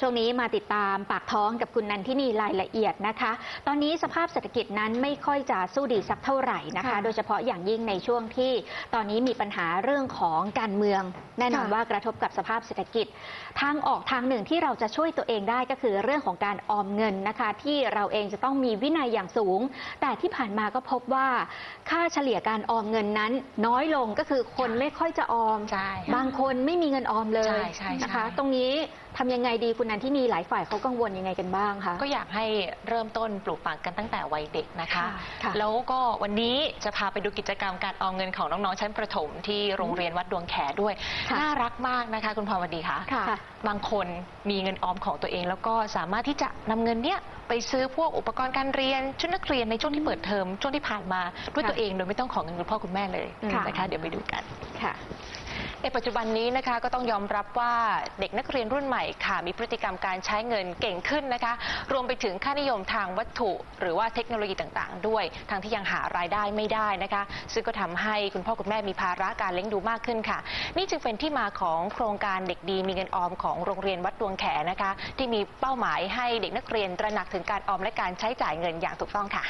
ช่วงนี้มาติดตามปากท้องกับคุณนันทินีรายละเอียดนะคะ ตอนนี้สภาพเศรษฐกิจนั้นไม่ค่อยจะสู้ดีสักเท่าไหร่นะคะค่ะโดยเฉพาะอย่างยิ่งในช่วงที่ตอนนี้มีปัญหาเรื่องของการเมือง แน่นอนค่ะว่ากระทบกับสภาพเศรษฐกิจ ทางออกทางหนึ่งที่เราจะช่วยตัวเองได้ก็คือเรื่องของการออมเงินนะคะ ที่เราเองจะต้องมีวินัยอย่างสูง แต่ที่ผ่านมาก็พบว่า ค่าเฉลี่ยการออมเงินนั้น น้อยลงก็คือคนไม่ค่อยจะออมใช่ค่ะบางคนไม่มีเงินออมเลยใช่ใช่นะคะใช่ตรงนี้ทำยังไงดีคุณนันที่นีหลายฝ่ายเขากังวลยังไงกันบ้างคะ ก็อยากให้เริ่มต้นปลูกฝังกันตั้งแต่วัยเด็กนะคะค่ะค่ะแล้วก็วันนี้จะพาไปดูกิจกรรมการออมเงินของน้องๆชั้นประถมที่โรงเรียนวัดดวงแขด้วย ค่ะน่ารักมากนะคะ คุณพรวดีคะค่ะบางคนมีเงินออมของตัวเอง แล้วก็สามารถที่จะนำเงินเนี้ยไปซื้อพวกอุปกรณ์การเรียนชุดนักเรียนในช่วงที่เปิดเทอมช่วงที่ผ่านมาด้วยค่ะตัวเองโดยไม่ต้องขอเงินคุณพ่อคุณแม่เลยค่ะ นะคะ เดี๋ยวไปดูกัน ค่ะ ในปัจจุบันนี้นะคะก็ต้องยอมรับว่าเด็กนักเรียนรุ่นใหม่ค่ะ มีพฤติกรรมการใช้เงินเก่งขึ้นนะคะ รวมไปถึงค่านิยมทางวัตถุ หรือว่าเทคโนโลยีต่างๆ ด้วยทางที่ยังหารายได้ไม่ได้นะคะ ซึ่งก็ทำให้คุณพ่อคุณแม่มีภาระการเลี้ยงดูมากขึ้นค่ะ นี่จึงเป็นที่มาของโครงการเด็กดีมีเงินออมของโรงเรียนวัดดวงแขนะคะ ที่มีเป้าหมายให้เด็กนักเรียนตระหนักถึงการออมและการใช้จ่ายเงินอย่างถูกต้องค่ะ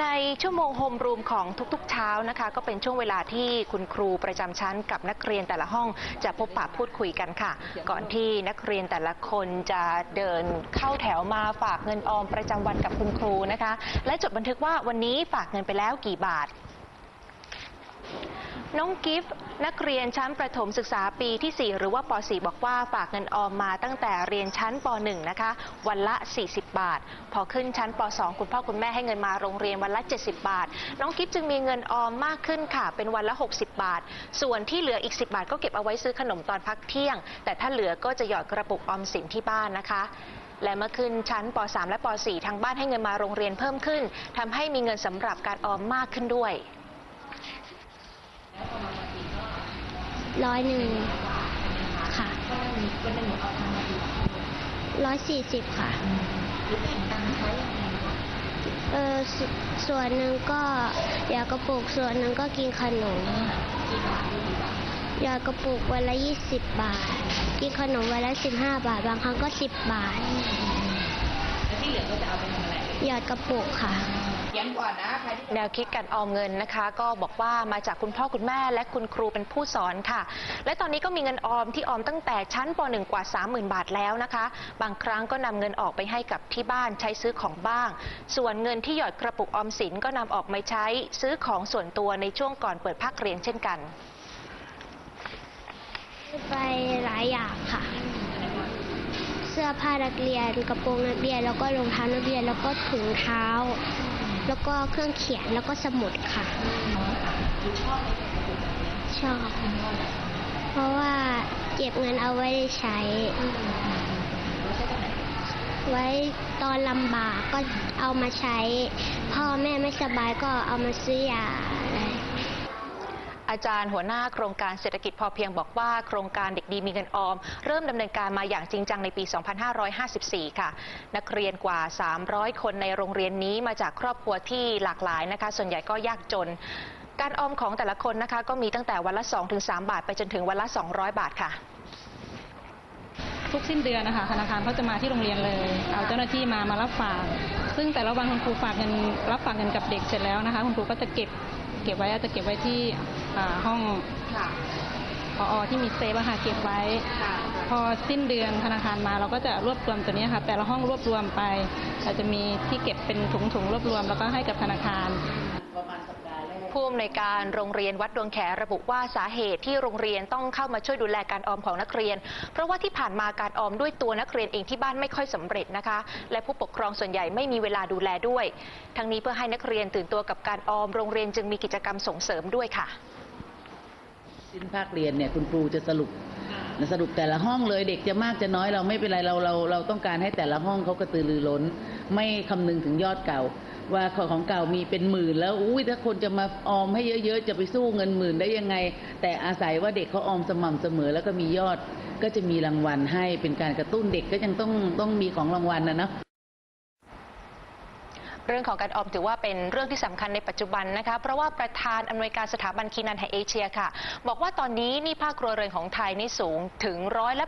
ในชั่วโมงโฮมรูมของทุกๆ เช้านะคะ ก็เป็นช่วงเวลาที่คุณครูประจำชั้นกับนักเรียนแต่ละห้องจะพบปะพูดคุยกันค่ะ ก่อนที่นักเรียนแต่ละคนจะเดินเข้าแถวมาฝากเงินออมประจำวันกับคุณครูนะคะ และจดบันทึกว่าวันนี้ฝากเงินไปแล้วกี่บาท น้องกิฟต์นักเรียนชั้นประถมศึกษาปีที่ 4 หรือว่าป .4 บอกว่าฝากเงินออมมาตั้งแต่เรียนชั้นป .1 นะคะ วันละ 40 บาท พอขึ้นชั้นป .2 คุณพ่อคุณแม่ให้เงินมาโรงเรียนวันละ 70 บาท น้องกิฟต์จึงมีเงินออมมากขึ้นค่ะ เป็นวันละ 60 บาท ส่วนที่เหลืออีก 10 บาทก็เก็บเอาไว้ซื้อขนมตอนพักเที่ยง แต่ถ้าเหลือก็จะหยอดกระปุกออมสินที่บ้านนะคะและเมื่อขึ้นชั้นป .3 และป .4 ทางบ้านให้เงินมาโรงเรียนเพิ่มขึ้นทำให้มีเงินสำหรับการออมมากขึ้นด้วย ร้อยหนึ่งค่ะร้อยสี่สิบค่ะ เออสส่วนหนึ่งก็ยากระปุกส่วนหนึ่งก็กินขนมยากระปุกวันละยี่สิบบาท กินขนมวันละสิบห้าบาท บางครั้งก็สิบบาทที่เหลือก็จะเอาไปทำอะไรหยอดกระปุกค่ะ แนวคิดการออมเงินนะคะ ก็บอกว่ามาจากคุณพ่อคุณแม่และคุณครูเป็นผู้สอนค่ะ และตอนนี้ก็มีเงินออมที่ออมตั้งแต่ชั้นป .1 กว่า 30,000 บาทแล้วนะคะ บางครั้งก็นำเงินออกไปให้กับที่บ้านใช้ซื้อของบ้าง ส่วนเงินที่หยอดกระปุกออมสินก็นำออกมาใช้ซื้อของส่วนตัวในช่วงก่อนเปิดภาคเรียนเช่นกัน ไปหลายอย่างค่ะเสื้อผ้านักเรียนกระโปรงนักเรียนแล้วก็รองเท้านักเรียนแล้วก็ถุงเท้า แล้วก็เครื่องเขียนแล้วก็สมุดค่ะชอบ เพราะว่าเก็บเงินเอาไว้ใช้ ไว้ตอนลำบากก็เอามาใช้ พ่อแม่ไม่สบายก็เอามาซื้อยา อาจารย์หัวหน้าโครงการเศรษฐกิจพอเพียงบอกว่าโครงการเด็กดีมีเงินออม เริ่มดำเนินการมาอย่างจริงจังในปี 2554 ค่ะ นักเรียนกว่า 300 คนในโรงเรียนนี้มาจากครอบครัวที่หลากหลายนะคะ ส่วนใหญ่ก็ยากจน การออมของแต่ละคนนะคะ ก็มีตั้งแต่วันละ 2-3 บาท ไปจนถึงวันละ 200 บาทค่ะทุกสิ้นเดือนนะคะธนาคารเขาจะมาที่โรงเรียนเลย เอาเจ้าหน้าที่มามารับฝาก ซึ่งแต่ละวันคุณครูฝากเงินรับฝากเงินกับเด็กเสร็จแล้วนะคะ คุณครูก็จะเก็บ เก็บไว้จะเก็บไว้ที่อ่าห้องพอที่มีเซฟอะค่ะเก็บไว้ พอสิ้นเดือนธนาคารมาเราก็จะรวบรวมตัวเนี้ยค่ะ แต่ละห้องรวบรวมไปเราจะมีที่เก็บเป็นถุงๆรวบรวม แล้วก็ให้กับธนาคาร ผู้อำนวยการโรงเรียนวัดดวงแขระบุว่าสาเหตุที่โรงเรียนต้องเข้ามาช่วยดูแลการออมของนักเรียน เพราะว่าที่ผ่านมาการออมด้วยตัวนักเรียนเองที่บ้านไม่ค่อยสำเร็จนะคะ และผู้ปกครองส่วนใหญ่ไม่มีเวลาดูแลด้วย ทั้งนี้เพื่อให้นักเรียนตื่นตัวกับการออมโรงเรียนจึงมีกิจกรรมส่งเสริมด้วยค่ะสิ้นภาคเรียนเนี่ยคุณครูจะสรุปสรุปแต่ละห้องเลยเด็กจะมากจะน้อยเราไม่เป็นไรเราเราเราต้องการให้แต่ละห้องเขากระตือรือร้น ไม่คำนึงถึงยอดเก่า ว่าของของเก่ามีเป็นหมื่น แล้วอุ้ยถ้าคนจะมาออมให้เยอะๆจะไปสู้เงินหมื่นได้ยังไง แต่อาศัยว่าเด็กเขาออมสม่ำเสมอ แล้วก็มียอดก็จะมีรางวัลให้เป็นการกระตุ้นเด็กก็ยังต้องต้องมีของรางวัลนะเนาะ เรื่องของการออมถือว่าเป็นเรื่องที่สำคัญในปัจจุบันนะคะเพราะว่าประธานอำนวยการสถาบันคีนันแห่งเอเชียค่ะ บอกว่าตอนนี้นี่ภาคครัวเรือนของไทยนี่สูงถึงร้อยละ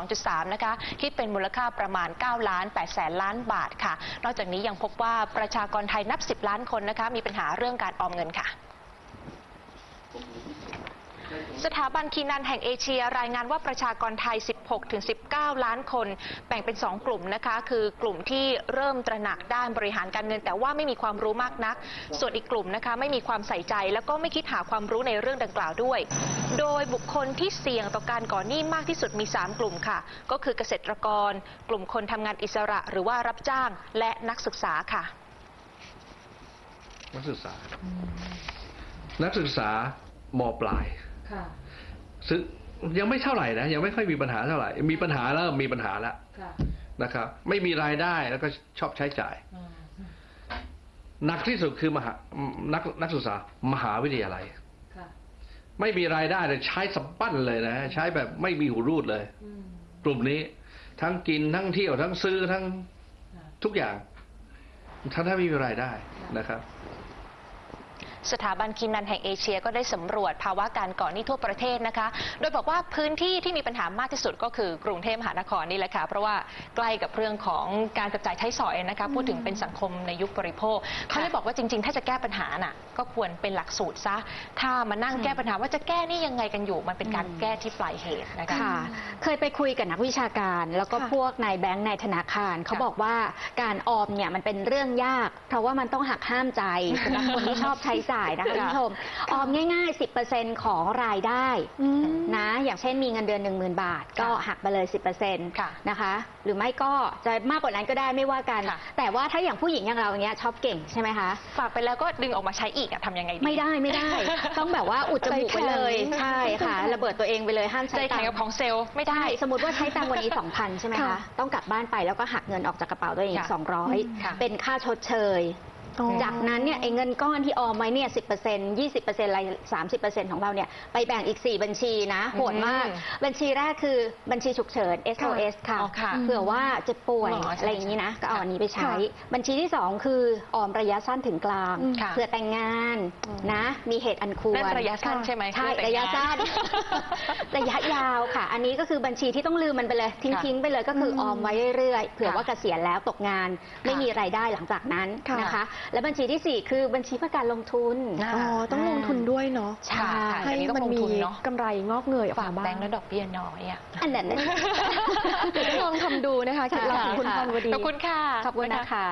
82.3 นะคะคิดเป็นมูลค่าประมาณ9ล้าน8แสนล้านบาทค่ะ นอกจากนี้ยังพบว่าประชากรไทยนับ 10 ล้านคนนะคะมีปัญหาเรื่องการออมเงินค่ะ สถาบันคีนันแห่งเอเชียรายงานว่าประชากรไทย 16-19 ล้านคน แบ่งเป็น 2 กลุ่มนะคะ คือกลุ่มที่เริ่มตระหนักด้านบริหารการเงิน แต่ว่าไม่มีความรู้มากนัก ส่วนอีกกลุ่มนะคะไม่มีความใส่ใจ แล้วก็ไม่คิดหาความรู้ในเรื่องดังกล่าวด้วย โดยบุคคลที่เสี่ยงต่อการก่อหนี้มากที่สุดมี 3 กลุ่มค่ะ ก็คือเกษตรกร กลุ่มคนทำงานอิสระ หรือว่ารับจ้างและนักศึกษาค่ะ นักศึกษา นักศึกษามปลาย ซึ่งยังไม่เท่าไหร่นะยังไม่ค่อยมีปัญหาเท่าไหร่ มีปัญหาแล้วมีปัญหาแล้วค่ะนะครับ ไม่มีรายได้แล้วก็ชอบใช้จ่ายหนักที่สุดคือมหานักนักศึกษามหาวิทยาลัยค่ะไม่มีรายได้เลยใช้สะบั้นเลยนะใช้แบบไม่มีหูรูดเลยกลุ่มนี้ ทั้งกินทั้งเที่ยวทั้งซื้อทั้งทุกอย่างทั้งถ้าไม่มีรายได้นะครับ สถาบันคินันแห่งเอเชียก็ได้สำรวจภาวะการก่อหนี้ทั่วประเทศนะคะ โดยบอกว่าพื้นที่ที่มีปัญหามากที่สุดก็คือกรุงเทพมหานครนี่แหละค่ะ เพราะว่าใกล้กับเรื่องของการจับจ่ายใช้สอยนะคะ พูดถึงเป็นสังคมในยุคบริโภค เขาเลยบอกว่าจริง ๆ ถ้าจะแก้ปัญหาน่ะ ก็ควรเป็นหลักสูตรซะ ถ้ามานั่งแก้ปัญหาว่าจะแก้นี่ยังไงกันอยู่ มันเป็นการแก้ที่ปลายเหตุนะคะค่ะเคยไปคุยกับนักวิชาการ แล้วก็ค่ะพวกนายแบงค์ในธนาคาร เขาบอกว่าการออมเนี่ยมันเป็นเรื่องยาก เพราะว่ามันต้องหักห้ามใจสำหรับคนที่ชอบใช้จ่ายนะคะคุณผู้ชมออมง่าย ๆ 10%ของรายได้นะ อย่างเช่นมีเงินเดือน 1 0,000 บาท ก็หักไปเลย 10%ค่ะนะคะ หรือไม่ก็จะมากกว่านั้นก็ได้ไม่ว่ากันค่ะแต่ว่าถ้าอย่างผู้หญิงอย่างเราอย่างเงี้ยชอบเก่งใช่ไหมคะ ฝากไปแล้วก็ดึงออกมาใช้อีกอะทำยังไงดี ไม่ได้ไม่ได้ ต้องแบบว่าอุดจมูกไปเลยใจแข็งใช่ค่ะ ระเบิดตัวเองไปเลยห้ามใจใช้ตัแข็งงค์กับของเซลล์ไม่ได้ใช่สมมติว่าใช้ตังค์วันนี้ 2,000 ใช่ไหมคะค่ะต้องกลับบ้านไปแล้วก็หักเงินออกจากกระเป๋าตัวเองค่ะ200ค่ะเป็นค่าชดเชย จากนั้นเนี่ยไอ้เงินก้อนที่ออมไว้เนี่ย10% 20%อะไร30%ของเราเนี่ยไปแบ่งอีก4บัญชีนะโหดมาก อืมบัญชีแรกคือบัญชีฉุกเฉิน SOS ค่ะอ๋อค่ะเผื่อว่าเจะป่วยอ๋อใช่อะไรอย่างนี้นะก็เอาค่ะอันนี้ไปใช้บัญชีที่2คือออมระยะสั้นถึงกลางค่ะ เผื่อแต่งงานนะ มีเหตุอันควร นั่นระยะสั้นใช่ไหมใช่คือแต่งระยะงานสั้นระยะยาวค่ะ อันนี้ก็คือบัญชีที่ต้องลืมมันไปเลย ทิ้งค่ะทิ้งไปเลยก็คือออมไว้เรื่อยๆเผื่อค่ะว่าเกษียณแล้วตกงาน ไม่ค่ะมีรายได้หลังจากนั้นค่ะนะคะและบัญชีที่ 4 คือบัญชีเพื่อการลงทุนอ่าอ๋อต้องลงทุนด้วยเนาะใช่ค่ะให้เดี๋ยวนี้ต้มัองลงมีทุนเนาะกำไรงอกเงยออกฝากมาบ้าแบงงค์แล้วดอกเบี้ยน้อยอะอันนั้นนะ เดี๋ยวจะลองทำดูนะคะเคล็ดลับของคุณพรวดีขอบคุณค่ะ ขอบคุณนะคะ